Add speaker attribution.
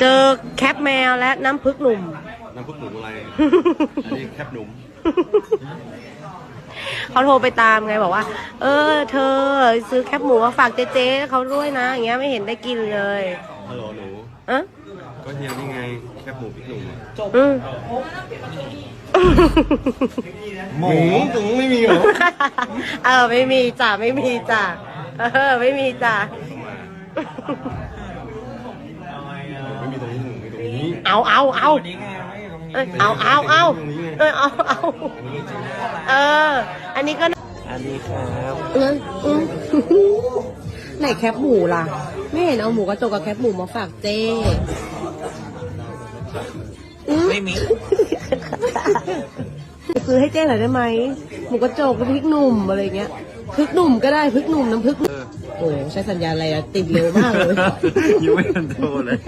Speaker 1: เจอแคปแมวและน้ำพึกหนุ่ม
Speaker 2: น้ำพุกหนุ่มอะไร อันนี้แคบหนุ่ม
Speaker 1: เขาโทรไปตามไงบอกว่า เออ เธอซื้อแคปหมูมาฝากเจ๊เจ๊เขาด้วยนะ อย่างเงี้ยไม่เห็นได้กินเลย
Speaker 2: ฮัลโหลหนู
Speaker 1: อะ
Speaker 2: ก็เฮียนี่ไงแคบหมูพริกหนุ่มอะ
Speaker 1: อืม
Speaker 2: หมูตรงไม่มีเหรอ
Speaker 1: เออไม่มีจ้ะไม่มีจ้ะเออไม่มีจ้ะ
Speaker 2: ไม่มีตรงนี้หนูมี ตรงนี้
Speaker 1: เอาเอาเอาเอยเอาเอาเอาเออเอาเอาเออ อันนี้ก็
Speaker 2: อันนี้ครับ
Speaker 1: เอออืมไหนแคปหมูล่ะ ไม่เห็นเอาหมูกระจกกับแคปหมูมาฝากเจ้ไม่มีซื้อให้เจ้หน่อยได้ไหมหมูกระจกกับพริกหนุ่มอะไรเงี้ยพริกหนุ่มก็ได้พริกหนุ่มน้ำพริกหนุ่มโอ้ใช้สัญญาณอะไรอะติดเร็วมากเลย
Speaker 2: ยังไม่ทันโทรเลย